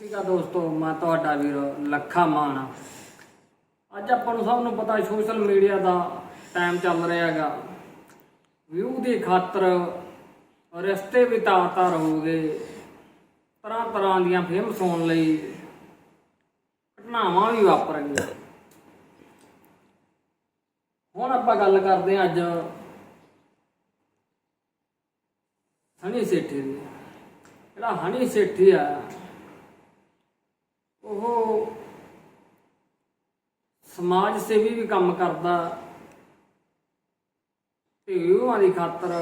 ਠੀਕ ਆ ਦੋਸਤੋ, ਮੈਂ ਤੁਹਾਡਾ ਵੀਰ ਲੱਖਾ ਮਾਨ ਅੱਜ ਆਪਾਂ ਨੂੰ ਸਭ ਨੂੰ ਪਤਾ ਸੋਸ਼ਲ ਮੀਡੀਆ ਦਾ ਟਾਈਮ ਚੱਲ ਰਿਹਾ ਹੈਗਾ। ਵਿਊ ਦੀ ਖਾਤਰ ਰਿਸ਼ਤੇ ਵੀ ਤਾਰ-ਤਾਰ ਹੋ ਗਏ। ਤਰ੍ਹਾਂ ਤਰ੍ਹਾਂ ਦੀਆਂ ਫੇਮਸ ਹੋਣ ਲਈ ਘਟਨਾਵਾਂ ਵੀ ਵਾਪਰ ਗਈਆਂ। ਹੁਣ ਆਪਾਂ ਗੱਲ ਕਰਦੇ ਹਾਂ ਅੱਜ ਹਨੀ ਸੇਠੀ ਦੀ। ਜਿਹੜਾ ਹਨੀ ਸੇਠੀ ਆ ਉਹ ਸਮਾਜ ਸੇਵੀ ਵੀ ਕੰਮ ਕਰਦਾ। ਤੇ ਵਿਊਆਂ ਦੀ ਖਾਤਰ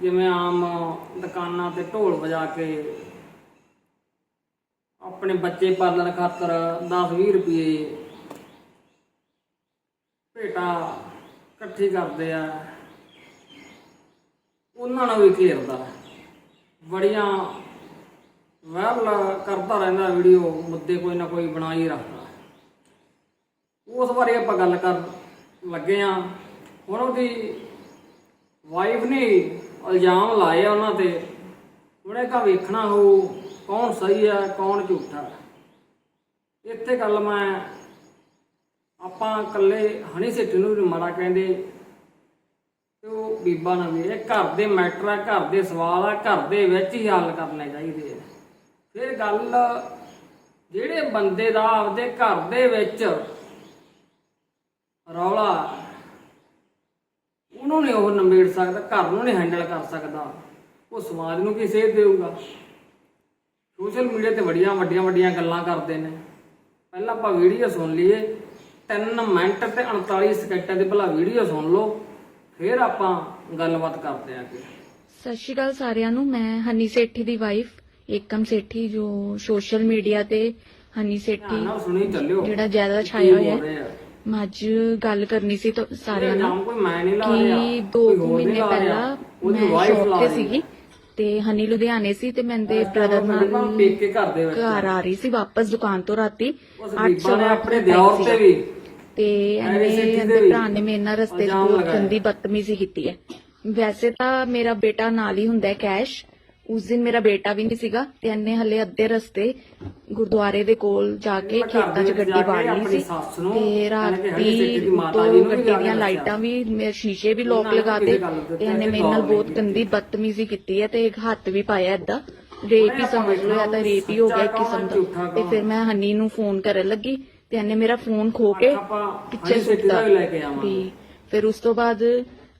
ਜਿਵੇਂ ਆਮ ਦੁਕਾਨਾਂ ਤੇ ਢੋਲ ਵਜਾ ਕੇ ਆਪਣੇ ਬੱਚੇ ਪਾਲਣ ਖਾਤਰ 10-20 ਰੁਪਏ ਭੇਟਾ ਇਕੱਠੀ ਕਰਦੇ ਆ। ਉਹਨਾਂ ਨੂੰ ਵੀ ਘੇਰਦਾ ਬੜੀਆਂ ਵਾਇਰਲ ਕਰਦਾ ਰਹਿੰਦਾ ਵੀਡੀਓ, ਮੁੱਦੇ ਕੋਈ ਨਾ ਕੋਈ ਬਣਾ ਹੀ ਰੱਖਦਾ। ਉਸ ਬਾਰੇ ਆਪਾਂ ਗੱਲ ਕਰ ਲੱਗੇ ਆ। ਹੁਣ ਉਹਦੀ ਵਾਈਫ ਨੇ ਇਲਜ਼ਾਮ ਲਾਏ ਆ ਉਹਨਾਂ ਤੇ। ਉਹਨੇ ਕਾ ਵੇਖਣਾ ਹੋਊ ਕੌਣ ਸਹੀ ਹੈ ਕੌਣ ਝੂਠਾ ਇੱਥੇ ਗੱਲ ਮੈਂ ਆਪਾਂ ਇਕੱਲੇ ਹਣੀ ਸਿੱਟ ਨੂੰ ਵੀ ਮਾੜਾ ਕਹਿੰਦੇ। ਤੇ ਉਹ ਬੀਬਾ ਨਾ ਵੀ ਇਹ ਘਰ ਦੇ ਮੈਟਰ ਆ, ਘਰ ਦੇ ਸਵਾਲ ਆ, ਘਰ ਦੇ ਵਿੱਚ ਹੀ ਹੱਲ ਕਰਨੇ ਚਾਹੀਦੇ ਆ। ਫਿਰ ਗੱਲ ਜਿਹੜੇ ਬੰਦੇ ਦਾ ਆਪਦੇ ਘਰ ਦੇ ਵਿੱਚ ਰੌਲਾ ਉਹਨੂੰ ਨਹੀਂ ਉਹ ਨਿਬੇੜ ਸਕਦਾ, ਘਰ ਨੂੰ ਨਹੀਂ ਹੈਂਡਲ ਕਰ ਸਕਦਾ। ਉਹ ਸਮਾਜ ਨੂੰ ਕੀ ਸੇਧ ਦੇਊਗਾ? ਸੋਸ਼ਲ ਮੀਡੀਆ ਤੇ ਬੜੀਆਂ ਵੱਡੀਆਂ ਵੱਡੀਆਂ ਗੱਲਾਂ ਕਰਦੇ ਨੇ। ਪਹਿਲਾਂ ਆਪਾਂ ਵੀਡੀਓ ਸੁਣ ਲਈਏ। 3 ਮਿੰਟ ਤੇ 39 ਸਕਿੰਟਾਂ ਦੀ ਭਲਾ ਵੀਡੀਓ ਸੁਣ ਲਓ। ਫਿਰ ਆਪਾਂ ਗੱਲਬਾਤ ਕਰਦੇ ਆਂ ਕਿ ਸਤਿ ਸ਼੍ਰੀ ਅਕਾਲ ਸਾਰਿਆਂ ਨੂੰ। ਮੈਂ ਹਨੀ ਸੇਠੀ ਦੀ ਵਾਈਫ ਏਕਮ ਸੇਠੀ ਜੋ ਸੋਸ਼ਲ ਮੀਡੀਆ ਤੇ ਹਨੀ ਸੇਠੀ ਸੁਣੀ ਚੱਲਿਓ ਜਿਹੜਾ ਜ਼ਿਆਦਾ ਛਾਇਆ ਹੋਇਆ ਹੈ। ਮੈਂ ਅੱਜ ਗੱਲ ਕਰਨੀ ਸੀ ਤਾਂ ਸਾਰਿਆਂ ਨਾਲ ਕਿ ਦੋ ਕੋਈ ਕੁ ਹੋਰ ਨਹੀਂ ਮਹੀਨੇ ਲਾ ਰਿਹਾ। ਪਹਿਲਾਂ ਉਹਦੀ ਸ਼ੌਪ ਲਾ। ਸੀਗੀ ਤੇ ਹਨੀ ਲੁਧਿਆਣੇ ਸੀ ਤੇ ਮੈਂ ਦੇ ਬ੍ਰਦਰ ਨਾਲ ਪੇਕੇ ਘਰ ਦੇ ਵਿੱਚ ਘਰ ਆ ਰਹੀ ਸੀ ਵਾਪਸ ਦੁਕਾਨ ਤੋਂ ਰਾਤੀ ਉਸ 8 ਬੀਬਾ ਨੇ ਸਵਾ ਆਪਣੇ ਦਿਓਰ ਤੇ ਵੀ ਤੇ ਇਹਨੇ ਵੀ ਭਰਾ ਨੇ ਮੇਰੇ ਨਾਲ ਰਸਤੇ 'ਚ ਬਹੁਤ। ਗੰਦੀ ਬਦਤਮੀਜ਼ੀ ਕੀਤੀ ਹੈ ਵੈਸੇ ਤਾਂ ਮੇਰਾ ਬੇਟਾ ਨਾਲ ਹੀ ਹੁੰਦਾ ਹੈ ਕੈਸ਼ ਉਸ ਦਿਨ ਮੇਰਾ ਬੇਟਾ ਵੀ ਨਹੀਂ ਸੀਗਾ ਤੇ ਇਹਨੇ ਹੱਲੇ ਅੱਧੇ ਰਸਤੇ ਗੁਰਦੁਆਰੇ ਦੇ ਕੋਲ ਜਾ ਕੇ ਖੇਤਾਂ 'ਚ ਦੇ ਗੱਡੀ ਵਾੜ ਲਈ ਸੀ ਤੇ ਰਾਤੀ ਦੀ ਮਾਤਾ ਤੋਂ ਜੀ ਨੂੰ ਵੀ ਗੱਡੀ ਦੀਆਂ। ਲਾਈਟਾਂ ਵੀ ਮੇਰੇ ਸ਼ੀਸ਼ੇ ਵੀ ਲੋਕ ਗੱਲ ਦੇ ਤੇ ਇਹਨੇ ਮੇਰੇ ਨਾਲ ਬਹੁਤ। ਗੰਦੀ ਬਦਤਮੀਜ਼ੀ ਕੀਤੀ ਹੈ ਤੇ ਇੱਕ ਹੱਥ ਵੀ ਪਾਇਆ ਏਦਾਂ ਰੇਪ ਹੀ ਸਮਝ ਲਓ ਜਾਂ ਤਾਂ ਰੇਪ ਹੀ ਹੋ ਗਿਆ ਇੱਕ ਕਿਸਮ ਦਾ ਤੇ ਫਿਰ ਮੈਂ ਹਨੀ ਨੂੰ ਫੋਨ ਕਰਨ ਲੱਗੀ ਤੇ ਇਹਨੇ ਮੇਰਾ ਫੋਨ ਖੋ ਕੇ ਪਿੱਛੇ ਹਨੀ ਸਿੱਟੀ ਸੁੱਟਦਾ ਦਾ ਵੀ ਲੈ ਕੇ ਆਵਾਂਗੇ ਵੀ ਫਿਰ ਉਸ ਤੋਂ ਬਾਅਦ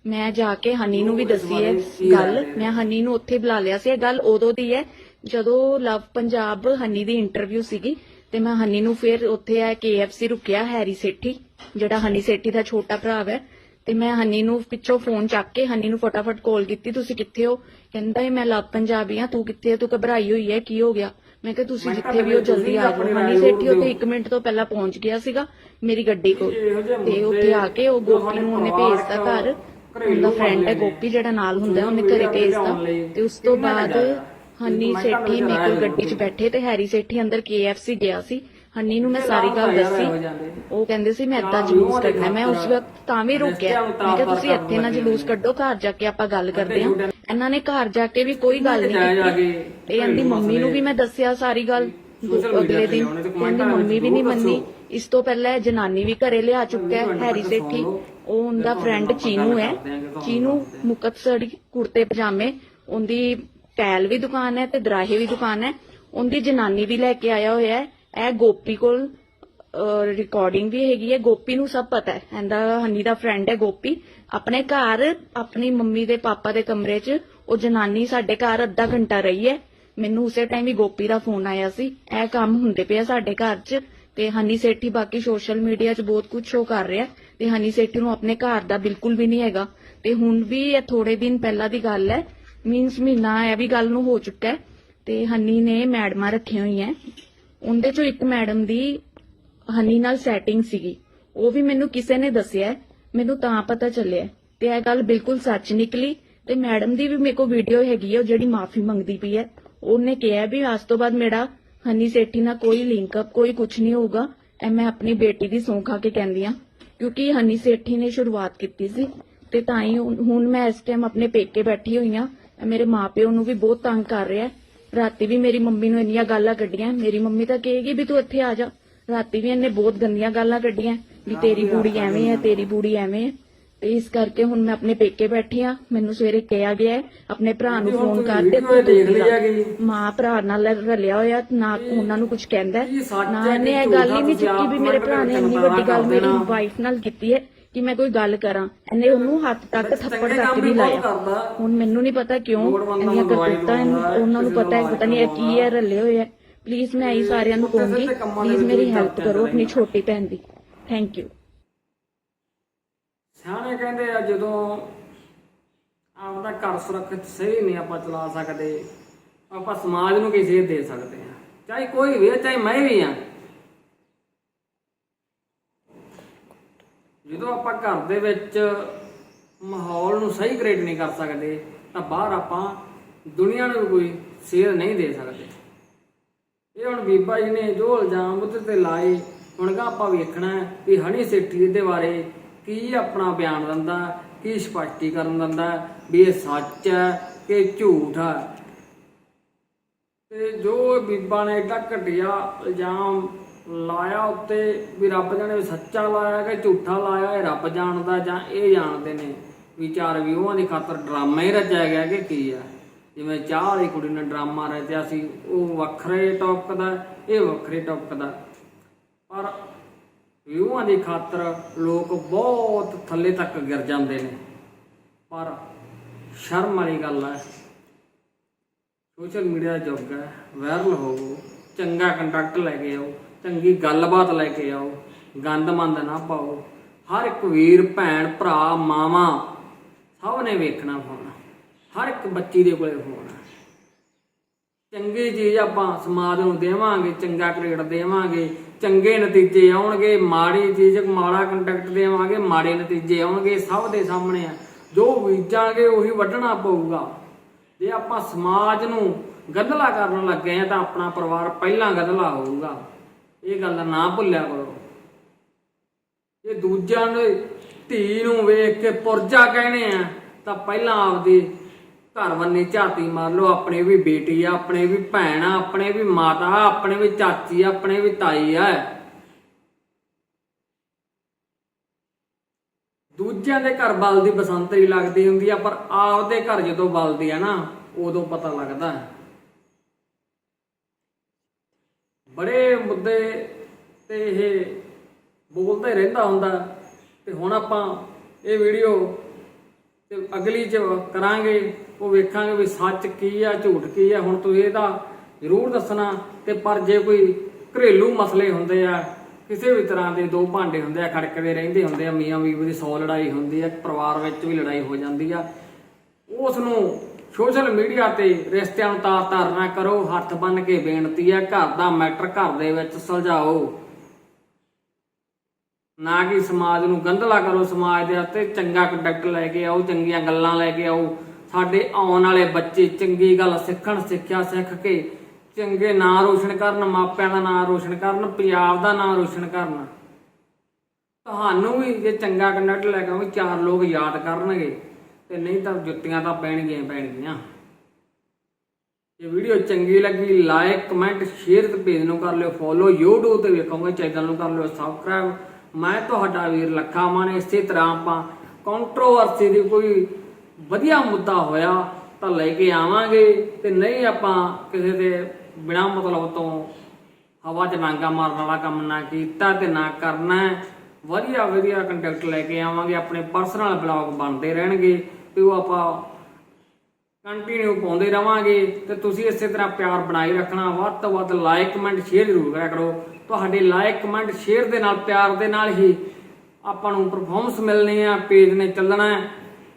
ਮੈਂ ਜਾ ਕੇ ਹਨੀ ਨੂੰ ਵੀ ਦੱਸੀ ਹੈ ਗੱਲ? ਮੈਂ ਹਨੀ ਨੂੰ ਉੱਥੇ ਬੁਲਾ ਲਿਆ ਸੀ। ਇਹ ਗੱਲ ਉਦੋਂ ਦੀ ਹੈ ਜਦੋਂ ਲਵ ਪੰਜਾਬ ਹਨੀ ਦੀ ਇੰਟਰਵਿਊ ਸੀਗੀ ਤੇ ਮੈਂ ਹਨੀ ਨੂੰ ਫਿਰ ਉੱਥੇ ਆ KFC ਰੁਕਿਆ ਹੈਰੀ ਸੇਠੀ ਜਿਹੜਾ ਹਨੀ ਸੇਠੀ ਦਾ ਛੋਟਾ ਭਰਾ ਹੈ ਤੇ ਮੈਂ ਹਨੀ ਨੂੰ ਪਿੱਛੋਂ ਫੋਨ ਚੱਕ ਕੇ ਹਨੀ ਨੂੰ ਫਟਾਫਟ ਕਾਲ ਕੀਤੀ ਤੁਸੀਂ ਕਿੱਥੇ ਹੋ? ਕਹਿੰਦਾ ਮੈਂ ਲਵ ਪੰਜਾਬੀ ਆ ਤੂੰ ਕਿੱਥੇ ਹੈ? ਤੂੰ ਘਬਰਾਈ ਹੋਈ ਹੈ? ਕੀ ਹੋ ਗਿਆ? ਮੈਂ ਕਿਹਾ ਤੁਸੀਂ ਜਿੱਥੇ ਵੀ ਹੋ ਜਲਦੀ ਆ ਜਾਓ। ਹਨੀ ਸੇਠੀ। ਉੱਥੇ 1 ਮਿੰਟ ਤੋਂ ਪਹਿਲਾਂ ਪਹੁੰਚ ਗਿਆ ਸੀਗਾ ਮੇਰੀ ਗੱਡੀ ਕੋਲ। ਤੇ ਉੱਥੇ ਆ ਕੇ ਉਹ ਗੋਪੀ ਨੂੰ ਉਹਨੇ ਭੇਜਤਾ ਘਰ। ਉਹਦਾ ਫਰੈਂਡ ਹੈ। ਗੋਪੀ ਜਿਹੜਾ ਨਾਲ ਹੁੰਦਾ ਉਹਨੇ ਘਰੇ media ਤੇ ਉਸ ਤੋਂ ਬਾਅਦ? ਹਨੀ ਸੇਠੀ ਮੇਰੇ ਕੋਲ ਗੱਡੀ 'ਚ ਬੈਠੇ ਤੇ ਹੈਰੀ ਸੇਠੀ ਅੰਦਰ KFC ਗਿਆ ਸੀ। ਹਨੀ ਨੂੰ ਮੈਂ ਸਾਰੀ ਗੱਲ ਦੱਸੀ। ਉਹ ਕਹਿੰਦੇ ਸੀ ਮੈਂ ਤਾਂ ਜਲੂਸ ਕੱਢਣਾ ਮੈਂ ਉਸ ਵਕਤ ਤਾਂ ਵੀ ਰੋਕਿਆ ਮੈਂ ਕਿਹਾ ਤੁਸੀਂ ਇੱਥੇ ਨਾ ਜਲੂਸ। ਕੱਢੋ ਘਰ ਜਾ ਕੇ ਆਪਾਂ ਗੱਲ ਕਰਦੇ ਹਾਂ। ਇਹਨਾਂ ਨੇ ਘਰ ਜਾ ਕੇ ਵੀ ਕੋਈ ਗੱਲ ਨਹੀਂ ਕੀਤੀ। ਤੇ ਇਹਦੀ ਮੰਮੀ ਨੂੰ ਵੀ ਮੈਂ ਦੱਸਿਆ ਸਾਰੀ ਗੱਲ। ਅਗਲੇ ਤੇ ਦਿਨ ਆਉਣੇ ਤੇ ਤੇ ਇਹਦੀ ਕਮੈਂਟਾਂ ਵਿੱਚ ਮੰਮੀ ਵੀ ਨਹੀਂ ਜ਼ਰੂਰ ਮੰਨੀ। ਦੱਸੋ। ਇਸ ਤੋਂ ਪਹਿਲਾਂ ਇਹ ਜਨਾਨੀ ਵੀ ਘਰੇ ਲਿਆ ਚੁੱਕਾ ਹੈ ਹੈਰੀ ਸੇਠੀ। ਉਹ ਉਹਦਾ ਫਰੈਂਡ ਚੀਨੂ ਹੈ। ਚੀਨੂ। ਮੁਕਤਸਰੀ ਕੁੜਤੇ ਪਜਾਮੇ ਉਹਦੀ ਟੈਲ ਵੀ ਦੁਕਾਨ ਹੈ ਤੇ ਦਰਾਹੇ ਵੀ ਦੁਕਾਨ ਹੈ। ਉਹਦੀ ਜਨਾਨੀ ਵੀ ਲੈ ਕੇ ਆਇਆ ਹੋਇਆ ਹੈ। ਇਹ ਗੋਪੀ ਕੋਲ ਰਿਕਾਰਡਿੰਗ ਵੀ ਹੈਗੀ ਹੈ। ਗੋਪੀ ਨੂੰ ਸਭ ਪਤਾ ਹੈ। ਇਹਦਾ ਹਨੀ ਦਾ ਫਰੈਂਡ ਹੈ ਗੋਪੀ। ਆਪਣੇ ਘਰ ਆਪਣੀ ਮੰਮੀ ਦੇ ਪਾਪਾ ਦੇ ਕਮਰੇ 'ਚ ਉਹ ਜਨਾਨੀ ਸਾਡੇ ਘਰ ਅੱਧਾ ਘੰਟਾ ਰਹੀ ਹੈ। ਮੈਨੂੰ ਉਸੇ ਟਾਈਮ ਹੀ ਗੋਪੀ ਦਾ ਫੋਨ ਆਇਆ ਸੀ। ਇਹ ਕੰਮ ਹੁੰਦੇ ਪਿਆ ਸਾਡੇ ਘਰ 'ਚ ਤੇ ਹਨੀ ਸੇਠੀ ਬਾਕੀ ਸੋਸ਼ਲ ਮੀਡੀਆ 'ਚ ਬਹੁਤ ਕੁਝ ਸ਼ੋ ਕਰ ਰਿਹਾ। ਤੇ ਹਨੀ ਸੇਠੀ ਨੂੰ ਆਪਣੇ ਘਰ ਦਾ ਬਿਲਕੁਲ ਵੀ ਨਹੀਂ ਹੈਗਾ। ਤੇ ਹੁਣ ਵੀ ਇਹ ਥੋੜੇ ਦਿਨ ਪਹਿਲਾਂ ਦੀ ਗੱਲ ਹੈ। ਮੀਨਸ ਮਹੀਨਾ ਇਹ ਵੀ ਗੱਲ ਨੂੰ ਹੋ ਚੁੱਕਾ ਹੈ। ਤੇ ਹਨੀ ਨੇ ਮੈਡਮਾਂ ਰੱਖੀਆਂ ਹੋਈਆਂ ਉਹਦੇ ਚੋਂ ਇੱਕ ਮੈਡਮ ਦੀ ਹਨੀ ਨਾਲ ਸੈਟਿੰਗ ਸੀਗੀ। ਉਹ ਵੀ ਮੈਨੂੰ ਕਿਸੇ ਨੇ ਦੱਸਿਆ ਮੈਨੂੰ ਤਾਂ ਪਤਾ ਚੱਲਿਆ ਤੇ ਇਹ ਗੱਲ ਬਿਲਕੁਲ ਸੱਚ ਨਿਕਲੀ। ਤੇ ਮੈਡਮ ਦੀ ਵੀ ਮੇਰੇ ਕੋਲ ਵੀਡੀਓ ਹੈਗੀ ਹੈ, ਉਹ ਜਿਹੜੀ ਮਾਫੀ ਮੰਗਦੀ ਪਈ ਹੈ। ਉਹਨੇ ਕਿਹਾ ਵੀ ਅੱਜ ਤੋਂ ਬਾਅਦ ਮੇਰਾ ਹਨੀ ਸੇਠੀ ਨਾਲ ਕੋਈ ਲਿੰਕ ਅਪ ਕੋਈ ਕੁਝ ਨਹੀਂ ਹੋਊਗਾ। ਐ ਮੈਂ ਆਪਣੀ ਬੇਟੀ ਦੀ ਸੌਂ ਖਾ ਕੇ ਕਹਿੰਦੀ ਆ ਕਿਉਂਕਿ ਹਨੀ ਸੇਠੀ ਨੇ ਸ਼ੁਰੂਆਤ ਕੀਤੀ ਸੀ ਤੇ ਤਾਂ ਹੀ ਹੁਣ ਮੈਂ ਇਸ ਟਾਈਮ ਆਪਣੇ ਪੇਕੇ ਬੈਠੀ ਹੋਈ ਆ ਮੇਰੇ ਮਾਪਿਓ ਨੂੰ ਵੀ ਬਹੁਤ ਤੰਗ ਕਰ ਰਿਹਾ ਰਾਤੀ ਵੀ ਮੇਰੀ ਮੰਮੀ ਨੂੰ ਇੰਨੀਆਂ ਗਾਲਾਂ ਕੱਢੀਆਂ। ਮੇਰੀ ਮੰਮੀ ਤਾਂ ਕਹੇਗੀ ਵੀ ਤੂੰ ਇੱਥੇ ਆ ਜਾ। ਰਾਤੀ ਵੀ ਇਹਨੇ ਬਹੁਤ ਗੰਦੀਆਂ ਗਾਲਾਂ ਕੱਢੀਆਂ, ਵੀ ਤੇਰੀ ਬੂੜੀ ਐਵੇਂ ਹੈ, ਤੇਰੀ ਬੂੜੀ ਐਵੇਂ ਹੈ। ਇਸ ਕਰਕੇ ਹੁਣ ਮੈਂ ਆਪਣੇ ਪੇਕੇ ਬੈਠੀ ਆ। ਮੈਨੂੰ ਸਵੇਰੇ ਕਿਹਾ ਗਿਆ ਹੈ ਆਪਣੇ ਭਰਾ ਨੂੰ ਫੋਨ ਕਰ ਦੇ ਵੀਡੀਓ ਦੇਖ ਲਈ ਹੈਗੀ। ਮਾਂ ਭਰਾ ਨਾਲ ਰਲਿਆ ਹੋਇਆ ਨਾ ਉਹਨਾਂ ਨੂੰ ਕੁਝ ਕਹਿੰਦਾ ਇਹ ਸੱਚ ਨਾ ਹੈ ਇਹਨੇ ਕਿ ਇਹ ਗੱਲ ਹੀ ਝੂਠਾ ਨਹੀਂ ਚੁੱਕੀ ਵੀ ਮੇਰੇ ਭਰਾ ਨੇ ਇੰਨੀ ਵੱਡੀ ਗੱਲ ਮੇਰੀ। ਵਾਈਫ ਨਾਲ ਕੀਤੀ ਹੈ ਕਿ ਮੈਂ ਕੋਈ ਗੱਲ ਕਰਾਂ। ਇਹਨੇ ਉਹਨੂੰ ਹੱਥ ਤੱਕ ਥੱਪੜ ਤੱਕ ਵੀ ਲਾਇਆ। ਹੁਣ ਮੈਨੂੰ ਨਹੀਂ ਪਤਾ ਕਿਉਂ ਇੰਨੀਆਂ ਕਰਤੂਤਾਂ ਇਹਨੂੰ- ਉਹਨਾਂ ਨੂੰ ਪਤਾ ਹੈ ਪਤਾ ਨਹੀਂ ਇਹ ਕੀ ਹੈ ਰਲੇ ਹੋਏ ਹੈ। ਪਲੀਜ਼ ਮੈਂ ਇਹੀ ਸਾਰਿਆਂ ਨੂੰ ਕਹੂੰਗੀ ਪਲੀਜ਼ ਮੇਰੀ ਹੈਲਪ ਕਰੋ ਆਪਣੀ। ਛੋਟੀ ਭੈਣ ਦੀ। ਥੈਂਕ ਯੂ ਸਿਆਣੇ ਕਹਿੰਦੇ ਆ ਜਦੋਂ ਆਪਦਾ ਘਰ ਸੁਰੱਖਿਅਤ ਸਹੀ ਨਹੀਂ ਆਪਾਂ ਚਲਾ ਸਕਦੇ, ਆਪਾਂ ਸਮਾਜ ਨੂੰ ਕੀ ਸੇਧ ਦੇ ਸਕਦੇ ਆ ਚਾਹੇ ਕੋਈ ਵੀ ਆ, ਚਾਹੇ ਮੈਂ ਵੀ ਆ। ਜਦੋਂ ਆਪਾਂ ਘਰ ਦੇ ਵਿੱਚ ਮਾਹੌਲ ਨੂੰ ਸਹੀ ਕ੍ਰੀਏਟ ਨਹੀਂ ਕਰ ਸਕਦੇ, ਤਾਂ ਬਾਹਰ ਆਪਾਂ ਦੁਨੀਆ ਨੂੰ ਕੋਈ ਸੇਧ ਨਹੀਂ ਦੇ ਸਕਦੇ। ਇਹ ਹੁਣ ਬੀਬਾ ਜੀ ਨੇ ਜੋ ਇਲਜ਼ਾਮ ਉਹਦੇ ਤੇ ਲਾਏ, ਹੁਣ ਗਾ ਆਪਾਂ ਵੇਖਣਾ ਹੈ ਵੀ ਹਣੀ ਸੇਠੀ ਦੇ ਬਾਰੇ ਕੀ ਆਪਣਾ ਬਿਆਨ ਦਿੰਦਾ, ਕੀ ਸਪਸ਼ਟੀਕਰਨ ਦਿੰਦਾ, ਵੀ ਇਹ ਸੱਚ ਹੈ ਕਿ ਝੂਠ ਹੈ? ਤੇ ਜੋ ਬੀਬਾ ਨੇ ਏਡਾ ਘਟਿਆ ਇਲਜ਼ਾਮ ਲਾਇਆ ਉੱਤੇ ਵੀ ਰੱਬ ਜਾਣੇ ਸੱਚਾ ਲਾਇਆ ਕਿ ਝੂਠਾ ਲਾਇਆ, ਇਹ ਰੱਬ ਜਾਣਦਾ ਜਾਂ ਇਹ ਜਾਣਦੇ ਨੇ? ਵਿਚਾਰ ਵਿਊਹਾਂ ਦੀ ਖਾਤਰ ਡਰਾਮਾ ਹੀ ਰਚਿਆ ਗਿਆ ਕਿ ਕੀ ਆ ਜਿਵੇਂ ਚਾਹ ਵਾਲੀ ਕੁੜੀ ਨੇ ਡਰਾਮਾ ਰਚਿਆ ਸੀ, ਉਹ ਵੱਖਰੇ ਟੌਪਿਕ ਦਾ, ਇਹ ਵੱਖਰੇ ਟੌਪਿਕ ਦਾ। ਪਰ ਵਿਊਹਾਂ ਦੀ ਖਾਤਰ ਲੋਕ ਬਹੁਤ ਥੱਲੇ ਤੱਕ ਗਿਰ ਜਾਂਦੇ ਨੇ। ਪਰ ਸ਼ਰਮ ਵਾਲੀ ਗੱਲ ਹੈ ਸੋਸ਼ਲ ਮੀਡੀਆ ਦਾ ਯੁੱਗ ਹੈ ਵਾਇਰਲ ਹੋਵੋ ਚੰਗਾ ਕੰਟੈਕਟ ਲੈ ਕੇ ਆਓ, ਚੰਗੀ ਗੱਲਬਾਤ ਲੈ ਕੇ ਆਓ ਗੰਦ ਮੰਦ ਨਾ ਪਾਓ, ਹਰ ਇੱਕ ਵੀਰ, ਭੈਣ, ਭਰਾ, ਮਾਵਾ ਸਭ ਨੇ ਵੇਖਣਾ ਫੋਨ, ਹਰ ਇੱਕ ਬੱਚੀ ਦੇ ਕੋਲੇ ਫੋਨ ਹੈ। ਚੰਗੀ ਚੀਜ਼ ਆਪਾਂ ਸਮਾਜ ਨੂੰ ਦੇਵਾਂਗੇ, ਚੰਗਾ ਕ੍ਰੇਡ ਦੇਵਾਂਗੇ ਚੰਗੇ ਨਤੀਜੇ ਆਉਣਗੇ, ਮਾੜੀ ਚੀਜ਼, ਮਾੜਾ ਕੰਟੈਕਟ ਦੇਵਾਂਗੇ, ਮਾੜੇ ਨਤੀਜੇ ਆਉਣਗੇ, ਸਭ ਦੇ ਸਾਹਮਣੇ ਆ। ਜੋ ਬੀਜਾਂਗੇ, ਉਹੀ ਵੱਢਣਾ ਪਊਗਾ। ਜੇ ਆਪਾਂ ਸਮਾਜ ਨੂੰ ਗੰਧਲਾ ਕਰਨ ਲੱਗੇ ਆ, ਤਾਂ ਆਪਣਾ ਪਰਿਵਾਰ ਪਹਿਲਾਂ ਗੰਧਲਾ ਹੋਊਗਾ। ਇਹ ਗੱਲ ਨਾ ਭੁੱਲਿਆ ਕਰੋ। ਜੇ ਦੂਜਿਆਂ ਦੇ ਧੀ ਨੂੰ ਵੇਖ ਕੇ ਪੁਰਜਾ ਕਹਿੰਦੇ ਆ, ਤਾਂ ਪਹਿਲਾਂ ਆਪਦੀ ਘਰ ਵੰਨੀ ਝਾਤੀ ਮਾਰ ਲਓ, ਆਪਣੇ ਵੀ ਬੇਟੀ ਆ, ਆਪਣੇ ਵੀ ਭੈਣ ਆ, ਆਪਣੇ ਵੀ ਮਾਤਾ ਆ, ਆਪਣੇ ਵੀ ਚਾਚੀ ਆ, ਆਪਣੇ ਵੀ ਤਾਈ ਆ। ਦੂਜਿਆਂ ਦੇ ਘਰ ਬਲਦੀ ਬਸੰਤਰੀ ਲੱਗਦੀ ਹੁੰਦੀ ਆ, ਪਰ ਆਪਦੇ ਘਰ ਜਦੋਂ ਬਲਦੀ ਆ ਨਾ, ਉਦੋਂ ਪਤਾ ਲੱਗਦਾ ਬੜੇ ਮੁੱਦੇ ਤੇ ਇਹ ਬੋਲਦਾ ਰਹਿੰਦਾ ਹੁੰਦਾ। ਤੇ ਹੁਣ ਆਪਾਂ ਇਹ ਵੀਡੀਓ ਤੇ ਅਗਲੀ ਚ ਕਰਾਂਗੇ, ਉਹ ਵੇਖਾਂਗੇ ਵੀ ਸੱਚ ਕੀ ਆ, ਝੂਠ ਕੀ ਆ। ਹੁਣ ਤੁਸੀਂ ਇਹਦਾ ਜ਼ਰੂਰ ਦੱਸਣਾ। ਤੇ ਪਰ ਜੇ ਕੋਈ ਘਰੇਲੂ ਮਸਲੇ ਹੁੰਦੇ ਆ, ਕਿਸੇ ਵੀ ਤਰ੍ਹਾਂ ਦੇ ਦੋ ਭਾਂਡੇ ਹੁੰਦੇ ਆ, ਖੜਕਦੇ ਰਹਿੰਦੇ ਹੁੰਦੇ ਆ, ਮੀਆਂ ਬੀਵੀ ਦੀ 100 ਲੜਾਈ ਹੁੰਦੀ ਆ, ਪਰਿਵਾਰ ਵਿੱਚ ਵੀ ਲੜਾਈ ਹੋ ਜਾਂਦੀ ਆ। ਉਸ ਨੂੰ ਸੋਸ਼ਲ ਮੀਡੀਆ ਤੇ ਰਿਸ਼ਤਿਆਂ ਨੂੰ ਤਾਰ ਤਾਰ ਨਾ ਕਰੋ, ਹੱਥ ਬੰਨ ਕੇ ਬੇਨਤੀ ਹੈ ਘਰ ਦਾ ਮੈਟਰ ਘਰ ਦੇ ਵਿੱਚ ਸੁਲਝਾਓ। ਨਾ ਕਿ ਸਮਾਜ ਨੂੰ ਗੰਧਲਾ ਕਰੋ ਸਮਾਜ ਦੇ ਉੱਤੇ, ਚੰਗਾ ਕੰਡਕਟ ਲੈ ਕੇ ਆਓ, ਚੰਗੀਆਂ ਗੱਲਾਂ ਲੈ ਕੇ ਆਓ। ਸਾਡੇ ਆਉਣ ਵਾਲੇ ਬੱਚੇ ਚੰਗੀ ਗੱਲ ਸਿੱਖਣ, ਸਿੱਖਿਆ ਸਿੱਖ ਕੇ ਚੰਗੇ ਨਾਂ ਰੋਸ਼ਨ ਕਰਨ, ਮਾਪਿਆਂ ਦਾ ਨਾਂ ਰੋਸ਼ਨ ਕਰਨ, ਪੰਜਾਬ ਦਾ ਨਾਂ ਰੋਸ਼ਨ ਕਰਨ। ਤੁਹਾਨੂੰ ਵੀ ਜੇ ਚੰਗਾ ਕੰਡਕਟ ਲੈ ਕੇ ਆਓਗੇ ਚਾਰ ਲੋਕ ਯਾਦ ਕਰਨਗੇ। ਤੇ ਨਹੀਂ ਤਾਂ ਜੁੱਤੀਆਂ ਤਾਂ ਪੈਣਗੀਆਂ ਪੈਣਗੀਆਂ। ਜੇ ਵੀਡੀਓ ਚੰਗੀ ਲੱਗੀ ਲਾਈਕ ਕਮੈਂਟ ਸ਼ੇਅਰ ਤੇ ਪੇਜ ਨੂੰ ਕਰ ਲਿਓ ਫੋਲੋ YouTube ਤੇ ਵੇਖੋਗੇ ਚੈਨਲ ਨੂੰ ਕਰ ਲਿਓ ਸਬਸਕ੍ਰਾਈਬ ਮੈਂ ਤੁਹਾਡਾ ਵੀਰ ਲੱਖਾ ਮਾਨ ਇਸੇ ਤਰ੍ਹਾਂ ਆਪਾਂ ਕੰਟਰੋਵਰਸੀ ਦੀ ਕੋਈ ਵਧੀਆ ਮੁੱਦਾ ਹੋਇਆ ਤਾਂ ਲੈ ਕੇ ਆਵਾਂਗੇ ਤੇ ਨਹੀਂ ਆਪਾਂ ਕਿਸੇ ਦੇ ਬਿਨਾ ਮਤਲਬ ਤੋਂ ਹਵਾ 'ਚ ਵਾਂਗਾ ਮਾਰਨ ਵਾਲਾ ਕੰਮ ਨਾ ਕੀਤਾ ਤੇ ਨਾ ਕਰਨਾ ਵਧੀਆ ਵਧੀਆ ਕੰਟੈਕਟ ਲੈ ਕੇ ਆਵਾਂਗੇ, ਆਪਣੇ ਪਰਸਨਲ ਬਲੌਗ ਬਣਦੇ ਰਹਿਣਗੇ ਤੇ ਉਹ ਆਪਾਂ ਕੰਟੀਨਿਊ ਪਾਉਂਦੇ ਰਵਾਂਗੇ ਤੇ ਤੁਸੀਂ ਇਸੇ ਤਰ੍ਹਾਂ ਪਿਆਰ ਬਣਾਈ ਰੱਖਣਾ, ਵੱਧ ਤੋਂ ਵੱਧ ਲਾਈਕ ਕਮੈਂਟ ਸ਼ੇਅਰ ਜ਼ਰੂਰ ਕਰਿਆ ਕਰੋ। ਤੁਹਾਡੇ ਲਾਈਕ ਕਮੈਂਟ ਸ਼ੇਅਰ ਦੇ ਨਾਲ, ਪਿਆਰ ਦੇ ਨਾਲ ਹੀ ਆਪਾਂ ਨੂੰ ਪਰਫਾਰਮੈਂਸ ਮਿਲਣੀ ਆ ਪੇਜ ਨੇ ਚੱਲਣਾ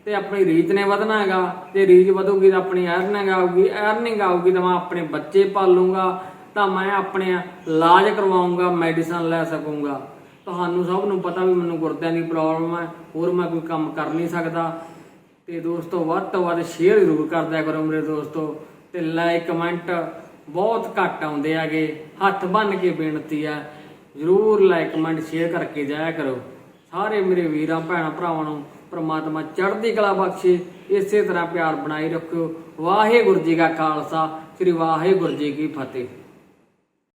ਤੇ ਆਪਣੀ ਰੀਚ ਨੇ ਵਧਣਾ ਹੈਗਾ। ਤੇ ਰੀਚ ਵਧੂਗੀ ਤਾਂ ਆਪਣੀ ਅਰਨਿੰਗ ਆਊਗੀ ਅਰਨਿੰਗ ਆਊਗੀ ਤਾਂ ਮੈਂ ਆਪਣੇ ਬੱਚੇ ਪਾਲੂਗਾ, ਤਾਂ ਮੈਂ ਆਪਣੇ ਇਲਾਜ ਕਰਵਾਉਂਗਾ ਮੈਡੀਸਨ ਲੈ ਸਕੂੰਗਾ। ਤੁਹਾਨੂੰ ਸਭ ਨੂੰ ਪਤਾ ਵੀ ਮੈਨੂੰ ਗੁਰਦਿਆਂ ਦੀ ਪ੍ਰੋਬਲਮ ਹੈ, ਹੋਰ ਮੈਂ ਕੋਈ ਕੰਮ ਕਰ ਨਹੀਂ ਸਕਦਾ। ਤੇ ਦੋਸਤੋ, ਵੱਧ ਤੋਂ ਵੱਧ ਸ਼ੇਅਰ ਜ਼ਰੂਰ ਕਰਦਿਆ ਕਰੋ ਮੇਰੇ ਦੋਸਤੋ ਤੇ ਲਾਈਕ ਕਮੈਂਟ ਬਹੁਤ ਘੱਟ ਆਉਂਦੇ ਆਗੇ ਹੱਥ ਬੰਨ ਕੇ ਬੇਨਤੀ ਆ ਜ਼ਰੂਰ ਲਾਈਕ ਕਮੈਂਟ ਸ਼ੇਅਰ ਕਰਕੇ ਜਾਇਆ ਕਰੋ। ਸਾਰੇ ਮੇਰੇ ਵੀਰਾਂ, ਭੈਣਾਂ, ਭਰਾਵਾਂ ਨੂੰ ਪ੍ਰਮਾਤਮਾ ਚੜ੍ਹਦੀ ਕਲਾ ਬਖਸ਼ੇ। ਇਸੇ ਤਰ੍ਹਾਂ ਪਿਆਰ ਬਣਾਈ ਰੱਖਿਓ। ਵਾਹਿਗੁਰੂ ਜੀ ਕਾ ਖਾਲਸਾ, ਸ੍ਰੀ ਵਾਹਿਗੁਰੂ ਜੀ ਕੀ ਫਤਿਹ।